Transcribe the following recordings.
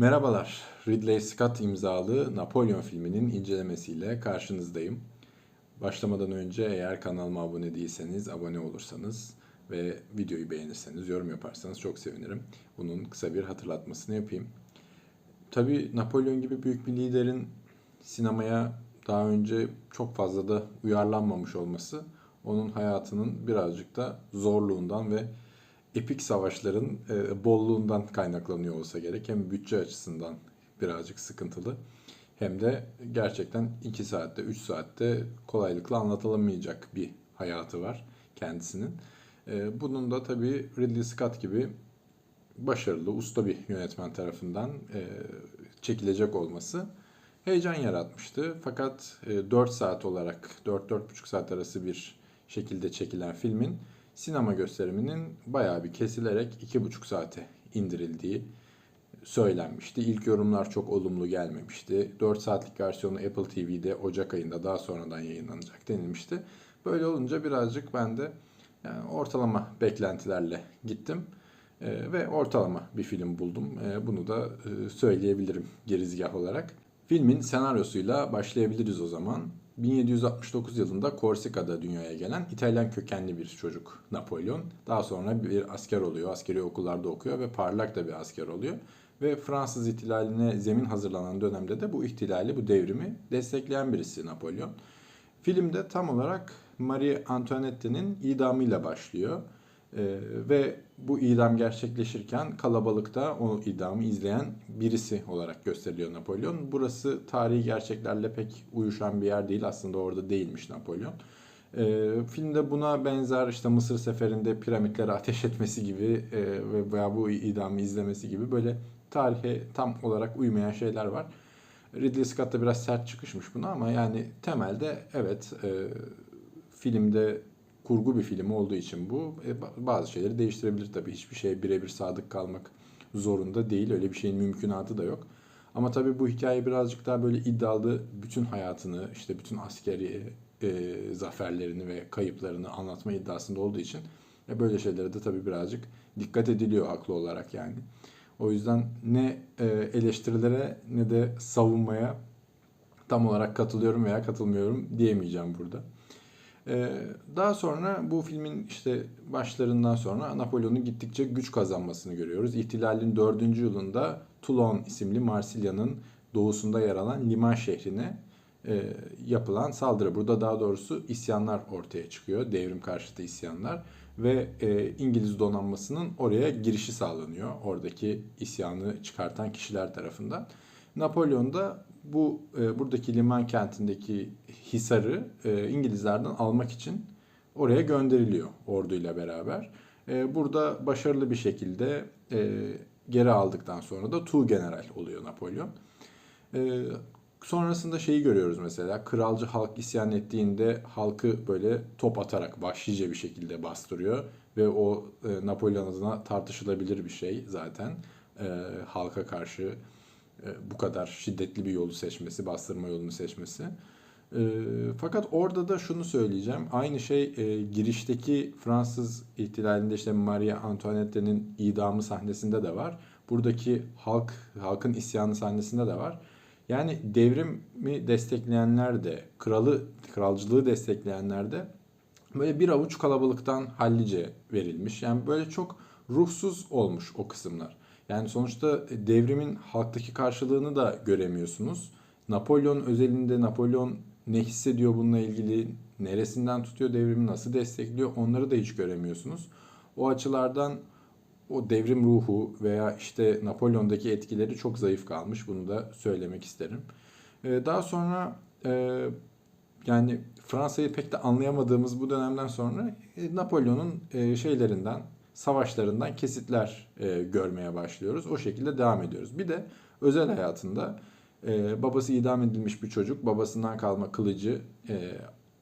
Merhabalar, Ridley Scott imzalı Napolyon filminin incelemesiyle karşınızdayım. Başlamadan önce eğer kanalıma abone değilseniz abone olursanız ve videoyu beğenirseniz, yorum yaparsanız çok sevinirim. Bunun kısa bir hatırlatmasını yapayım. Tabii Napolyon gibi büyük bir liderin sinemaya daha önce çok fazla da uyarlanmamış olması onun hayatının birazcık da zorluğundan ve epik savaşların e, bolluğundan kaynaklanıyor olsa gerek. Hem bütçe açısından birazcık sıkıntılı hem de gerçekten 2 saatte 3 saatte kolaylıkla anlatılamayacak bir hayatı var kendisinin. E, bunun da tabii Ridley Scott gibi başarılı, usta bir yönetmen tarafından e, çekilecek olması heyecan yaratmıştı. Fakat e, 4 saat olarak 4-4,5 saat arası bir şekilde çekilen filmin sinema gösteriminin bayağı bir kesilerek 2,5 saate indirildiği söylenmişti. İlk yorumlar çok olumlu gelmemişti. 4 saatlik versiyonu Apple TV'de Ocak ayında daha sonradan yayınlanacak denilmişti. Böyle olunca birazcık ben de yani ortalama beklentilerle gittim. Ee, ve ortalama bir film buldum. Ee, bunu da e, söyleyebilirim girizgah olarak. Filmin senaryosuyla başlayabiliriz o zaman. 1769 yılında Korsika'da dünyaya gelen İtalyan kökenli bir çocuk Napolyon. Daha sonra bir asker oluyor, askeri okullarda okuyor ve parlak da bir asker oluyor. Ve Fransız ihtilaline zemin hazırlanan dönemde de bu ihtilali, bu devrimi destekleyen birisi Napolyon. Filmde tam olarak Marie Antoinette'nin idamıyla başlıyor. Ee, ve bu idam gerçekleşirken kalabalıkta o idamı izleyen birisi olarak gösteriliyor Napolyon. Burası tarihi gerçeklerle pek uyuşan bir yer değil. Aslında orada değilmiş Napolyon. Ee, filmde buna benzer işte Mısır seferinde piramitlere ateş etmesi gibi e, ve veya bu idamı izlemesi gibi böyle tarihe tam olarak uymayan şeyler var. Ridley Scott da biraz sert çıkışmış buna ama yani temelde evet e, filmde kurgu bir film olduğu için bu e, bazı şeyleri değiştirebilir tabii. Hiçbir şeye birebir sadık kalmak zorunda değil. Öyle bir şeyin mümkünatı da yok. Ama tabii bu hikaye birazcık daha böyle iddialı bütün hayatını, işte bütün askeri e, zaferlerini ve kayıplarını anlatma iddiasında olduğu için e, böyle şeylere de tabii birazcık dikkat ediliyor haklı olarak yani. O yüzden ne e, eleştirilere ne de savunmaya tam olarak katılıyorum veya katılmıyorum diyemeyeceğim burada. Ee, daha sonra bu filmin işte başlarından sonra Napolyon'un gittikçe güç kazanmasını görüyoruz. İhtilalin 4. yılında Toulon isimli Marsilya'nın doğusunda yer alan liman şehrine e, yapılan saldırı. Burada daha doğrusu isyanlar ortaya çıkıyor. Devrim karşıtı isyanlar ve e, İngiliz donanmasının oraya girişi sağlanıyor. Oradaki isyanı çıkartan kişiler tarafından. Napolyon da bu e, buradaki liman kentindeki hisarı e, İngilizlerden almak için oraya gönderiliyor orduyla beraber. E, burada başarılı bir şekilde e, geri aldıktan sonra da Tu General oluyor Napolyon. E, sonrasında şeyi görüyoruz mesela kralcı halk isyan ettiğinde halkı böyle top atarak vahşice bir şekilde bastırıyor ve o e, Napolyon adına tartışılabilir bir şey zaten e, halka karşı bu kadar şiddetli bir yolu seçmesi, bastırma yolunu seçmesi. E, fakat orada da şunu söyleyeceğim. Aynı şey e, girişteki Fransız ihtilalinde işte Marie Antoinette'nin idamı sahnesinde de var. Buradaki halk halkın isyanı sahnesinde de var. Yani devrimi destekleyenler de, kralı kralcılığı destekleyenler de böyle bir avuç kalabalıktan hallice verilmiş. Yani böyle çok ruhsuz olmuş o kısımlar. Yani sonuçta devrimin halktaki karşılığını da göremiyorsunuz. Napolyon özelinde Napolyon ne hissediyor bununla ilgili, neresinden tutuyor devrimi, nasıl destekliyor onları da hiç göremiyorsunuz. O açılardan o devrim ruhu veya işte Napolyon'daki etkileri çok zayıf kalmış. Bunu da söylemek isterim. Ee, daha sonra e, yani Fransa'yı pek de anlayamadığımız bu dönemden sonra e, Napolyon'un e, şeylerinden, savaşlarından kesitler e, görmeye başlıyoruz. O şekilde devam ediyoruz. Bir de özel hayatında e, babası idam edilmiş bir çocuk babasından kalma kılıcı e,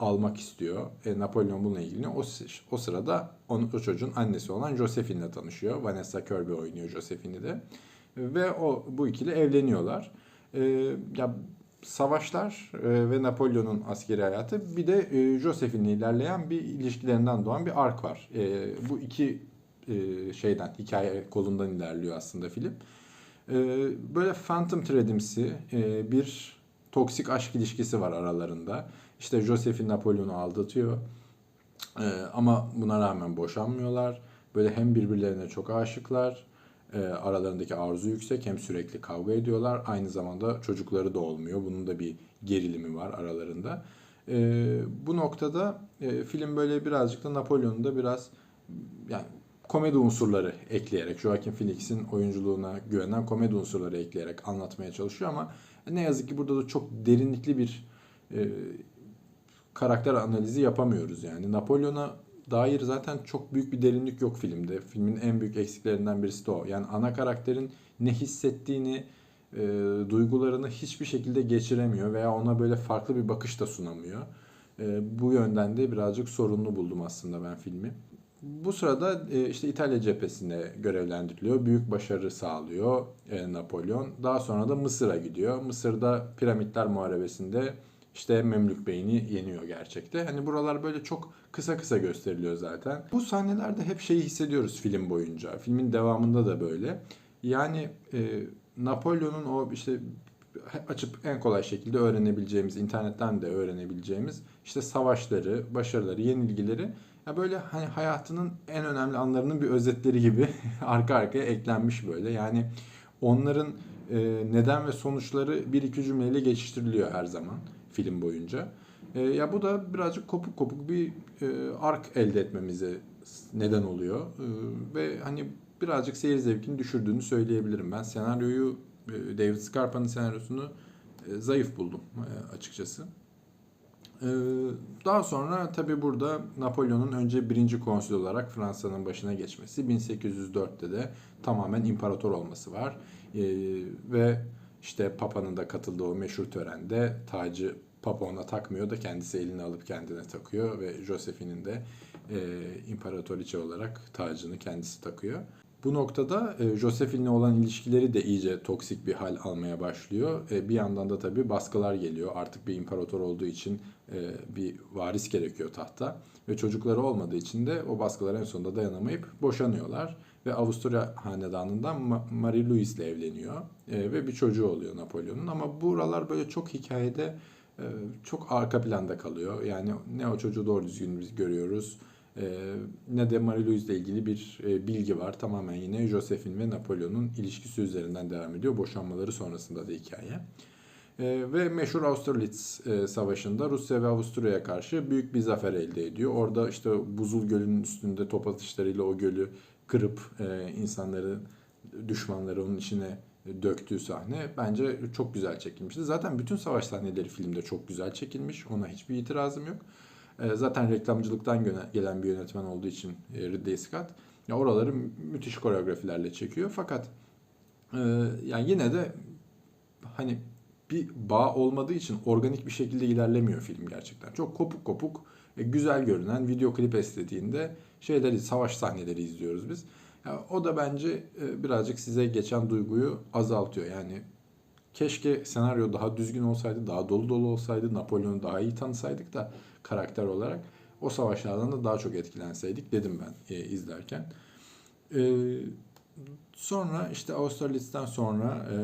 almak istiyor. E, Napolyon bununla ilgili. O, o sırada onun, o çocuğun annesi olan Josephine'le tanışıyor. Vanessa Kirby oynuyor Josephine'i de. Ve o bu ikili evleniyorlar. E, ya savaşlar e, ve Napolyon'un askeri hayatı bir de e, Josephine'le ilerleyen bir ilişkilerinden doğan bir ark var. E, bu iki e, şeyden hikaye kolundan ilerliyor aslında film. E, böyle Phantom Thread'imsi e, bir toksik aşk ilişkisi var aralarında. İşte Josephine Napolyon'u aldatıyor. Ama buna rağmen boşanmıyorlar. Böyle hem birbirlerine çok aşıklar. Aralarındaki arzu yüksek. Hem sürekli kavga ediyorlar. Aynı zamanda çocukları da olmuyor. Bunun da bir gerilimi var aralarında. Bu noktada film böyle birazcık da Napolyon'u da biraz yani komedi unsurları ekleyerek Joaquin Phoenix'in oyunculuğuna güvenen komedi unsurları ekleyerek anlatmaya çalışıyor ama ne yazık ki burada da çok derinlikli bir e, karakter analizi yapamıyoruz yani. Napolyon'a dair zaten çok büyük bir derinlik yok filmde. Filmin en büyük eksiklerinden birisi de o. Yani ana karakterin ne hissettiğini, e, duygularını hiçbir şekilde geçiremiyor veya ona böyle farklı bir bakış da sunamıyor. E, bu yönden de birazcık sorunlu buldum aslında ben filmi. Bu sırada e, işte İtalya cephesinde görevlendiriliyor. Büyük başarı sağlıyor e, Napolyon. Daha sonra da Mısır'a gidiyor. Mısır'da piramitler muharebesinde işte Memlük Bey'ini yeniyor gerçekte. Hani buralar böyle çok kısa kısa gösteriliyor zaten. Bu sahnelerde hep şeyi hissediyoruz film boyunca. Filmin devamında da böyle. Yani e, Napolyon'un o işte açıp en kolay şekilde öğrenebileceğimiz, internetten de öğrenebileceğimiz işte savaşları, başarıları, yenilgileri ya böyle hani hayatının en önemli anlarının bir özetleri gibi arka arkaya eklenmiş böyle. Yani onların e, neden ve sonuçları bir iki cümleyle geçiştiriliyor her zaman film boyunca. E, ya bu da birazcık kopuk kopuk bir e, ark elde etmemize neden oluyor. E, ve hani birazcık seyir zevkini düşürdüğünü söyleyebilirim. Ben senaryoyu e, David Scarpa'nın senaryosunu e, zayıf buldum e, açıkçası. Ee, Daha sonra tabi burada Napolyon'un önce birinci konsül olarak Fransa'nın başına geçmesi, 1804'te de tamamen imparator olması var. Ee, Ve işte Papa'nın da katıldığı o meşhur törende tacı Papa ona takmıyor da kendisi eline alıp kendine takıyor ve Josephine'in de e, imparatoriçe olarak tacını kendisi takıyor. Bu noktada e, Josephine'le olan ilişkileri de iyice toksik bir hal almaya başlıyor. E, bir yandan da tabii baskılar geliyor. Artık bir imparator olduğu için bir varis gerekiyor tahta. Ve çocukları olmadığı için de o baskılara en sonunda dayanamayıp boşanıyorlar. Ve Avusturya hanedanından Ma- Marie Louise ile evleniyor. E, ve bir çocuğu oluyor Napolyon'un. Ama buralar böyle çok hikayede e, çok arka planda kalıyor. Yani ne o çocuğu doğru düzgün biz görüyoruz ne de Marie-Louise ile ilgili bir e, bilgi var. Tamamen yine Josephine ve Napolyon'un ilişkisi üzerinden devam ediyor. Boşanmaları sonrasında da hikaye. Ee, ve meşhur Austerlitz e, Savaşı'nda Rusya ve Avusturya'ya karşı büyük bir zafer elde ediyor. Orada işte Buzul Gölü'nün üstünde top atışlarıyla o gölü kırıp e, insanları, düşmanları onun içine döktüğü sahne bence çok güzel çekilmişti. Zaten bütün savaş sahneleri filmde çok güzel çekilmiş. Ona hiçbir itirazım yok. E, zaten reklamcılıktan gelen bir yönetmen olduğu için Ridley Scott ya oraları müthiş koreografilerle çekiyor. Fakat yani yine de hani bir bağ olmadığı için organik bir şekilde ilerlemiyor film gerçekten. Çok kopuk kopuk, güzel görünen video klip estetiğinde şeyleri, savaş sahneleri izliyoruz biz. Ya o da bence birazcık size geçen duyguyu azaltıyor. Yani keşke senaryo daha düzgün olsaydı, daha dolu dolu olsaydı, Napolyon'u daha iyi tanısaydık da karakter olarak o savaşlardan da daha çok etkilenseydik dedim ben e, izlerken. E, sonra işte Austerlitz'ten sonra e,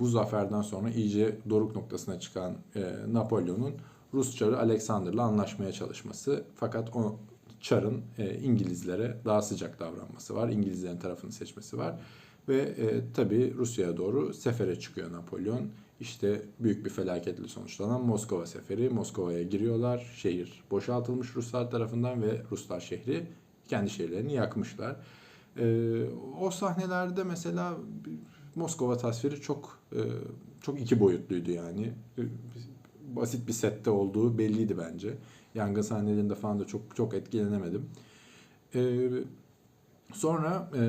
bu zaferden sonra iyice doruk noktasına çıkan e, Napolyon'un Rus çarı Alexander'la anlaşmaya çalışması. Fakat o çarın e, İngilizlere daha sıcak davranması var. İngilizlerin tarafını seçmesi var. Ve e, tabi Rusya'ya doğru sefere çıkıyor Napolyon. İşte büyük bir felaketle sonuçlanan Moskova seferi. Moskova'ya giriyorlar. Şehir boşaltılmış Ruslar tarafından ve Ruslar şehri kendi şehirlerini yakmışlar. Ee, o sahnelerde mesela Moskova tasviri çok e, çok iki boyutluydu yani. Basit bir sette olduğu belliydi bence. Yangın sahnelerinde falan da çok çok etkilenemedim. Ee, sonra e,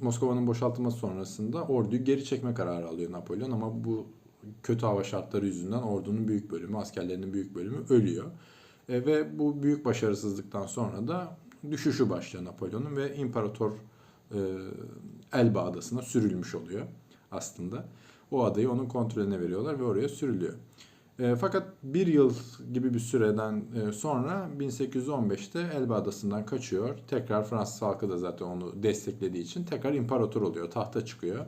Moskova'nın boşaltılması sonrasında orduyu geri çekme kararı alıyor Napolyon ama bu kötü hava şartları yüzünden ordunun büyük bölümü, askerlerinin büyük bölümü ölüyor. E, ve bu büyük başarısızlıktan sonra da düşüşü başlıyor Napolyon'un ve imparator e, Elba adasına sürülmüş oluyor aslında. O adayı onun kontrolüne veriyorlar ve oraya sürülüyor. E, fakat bir yıl gibi bir süreden e, sonra 1815'te Elba Adası'ndan kaçıyor. Tekrar Fransız halkı da zaten onu desteklediği için tekrar imparator oluyor, tahta çıkıyor.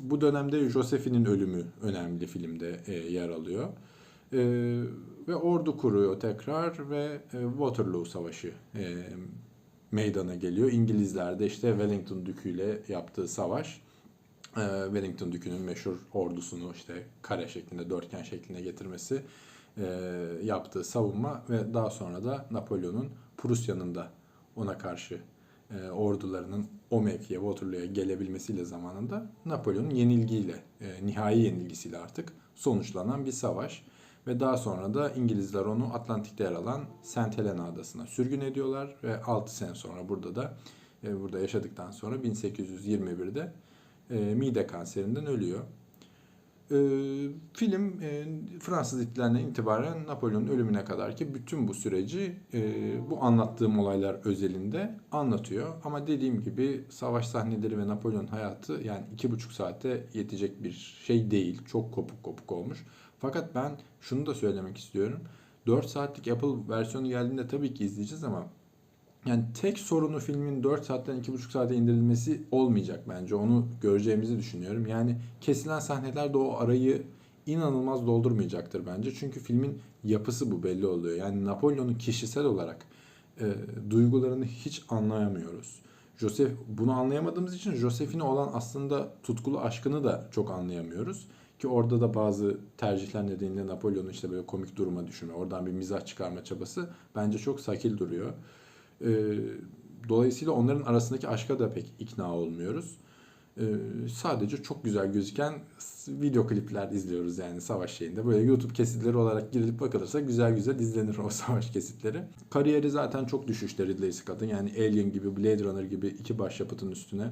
Bu dönemde Josephine'in ölümü önemli filmde yer alıyor. Ve ordu kuruyor tekrar ve Waterloo Savaşı meydana geliyor. İngilizler de işte Wellington Dükü ile yaptığı savaş. e, Wellington Dükü'nün meşhur ordusunu işte kare şeklinde, dörtgen şeklinde getirmesi, e, yaptığı savunma ve daha sonra da Napolyon'un Prusya'nın da ona karşı e, ordularının o mevkiye, Waterloo'ya gelebilmesiyle zamanında Napolyon'un yenilgiyle, e, nihai yenilgisiyle artık sonuçlanan bir savaş. Ve daha sonra da İngilizler onu Atlantik'te yer alan St. Helena adasına sürgün ediyorlar ve 6 sene sonra burada da e, burada yaşadıktan sonra 1821'de e, mide kanserinden ölüyor. E, film e, Fransız ihtilalinden itibaren Napolyon'un ölümüne kadar ki bütün bu süreci e, bu anlattığım olaylar özelinde anlatıyor. Ama dediğim gibi savaş sahneleri ve Napolyon hayatı yani iki buçuk saate yetecek bir şey değil. Çok kopuk kopuk olmuş. Fakat ben şunu da söylemek istiyorum. 4 saatlik Apple versiyonu geldiğinde tabii ki izleyeceğiz ama yani tek sorunu filmin 4 saatten 2,5 saate indirilmesi olmayacak bence. Onu göreceğimizi düşünüyorum. Yani kesilen sahneler de o arayı inanılmaz doldurmayacaktır bence. Çünkü filmin yapısı bu belli oluyor. Yani Napolyon'un kişisel olarak e, duygularını hiç anlayamıyoruz. Joseph bunu anlayamadığımız için Josephine olan aslında tutkulu aşkını da çok anlayamıyoruz. Ki orada da bazı tercihler nedeniyle Napolyon'un işte böyle komik duruma düşürme, oradan bir mizah çıkarma çabası bence çok sakil duruyor. Ee, dolayısıyla onların arasındaki aşka da pek ikna olmuyoruz. Ee, sadece çok güzel gözüken video klipler izliyoruz yani savaş şeyinde. Böyle YouTube kesitleri olarak girilip bakılırsa güzel güzel izlenir o savaş kesitleri. Kariyeri zaten çok düşüşte Ridley Scott'ın. Yani Alien gibi, Blade Runner gibi iki başyapıtın üstüne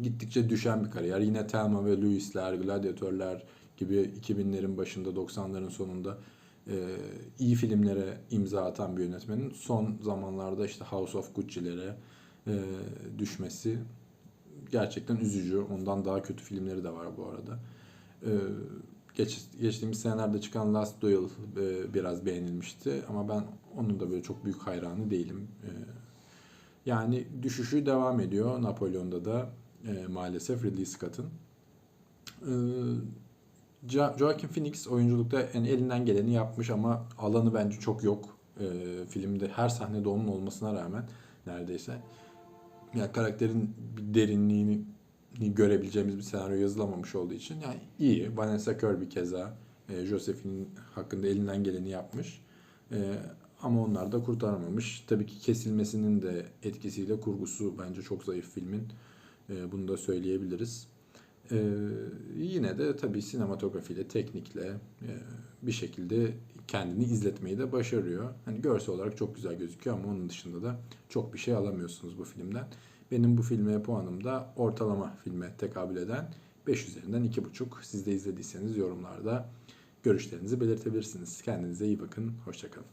gittikçe düşen bir kariyer. Yine Thelma ve Louis'ler, Gladiatörler gibi 2000'lerin başında 90'ların sonunda e, iyi filmlere imza atan bir yönetmenin son zamanlarda işte House of Gucci'lere e, düşmesi gerçekten üzücü. Ondan daha kötü filmleri de var bu arada. E, geç, geçtiğimiz senelerde çıkan Last Duel e, biraz beğenilmişti ama ben onun da böyle çok büyük hayranı değilim. E, yani düşüşü devam ediyor Napolyon'da da e, maalesef Ridley Scott'ın. E, Jo- Joaquin Phoenix oyunculukta yani elinden geleni yapmış ama alanı bence çok yok. E, filmde her sahnede onun olmasına rağmen neredeyse. Yani karakterin bir derinliğini görebileceğimiz bir senaryo yazılamamış olduğu için yani iyi. Vanessa Kirby keza e, Josephine'in hakkında elinden geleni yapmış. E, ama onlar da kurtaramamış. Tabii ki kesilmesinin de etkisiyle kurgusu bence çok zayıf filmin. E, bunu da söyleyebiliriz. E, yine de tabii sinematografiyle, teknikle e, bir şekilde kendini izletmeyi de başarıyor. Hani görsel olarak çok güzel gözüküyor ama onun dışında da çok bir şey alamıyorsunuz bu filmden. Benim bu filme puanım da ortalama filme tekabül eden 5 üzerinden 2,5. Siz de izlediyseniz yorumlarda görüşlerinizi belirtebilirsiniz. Kendinize iyi bakın. Hoşçakalın.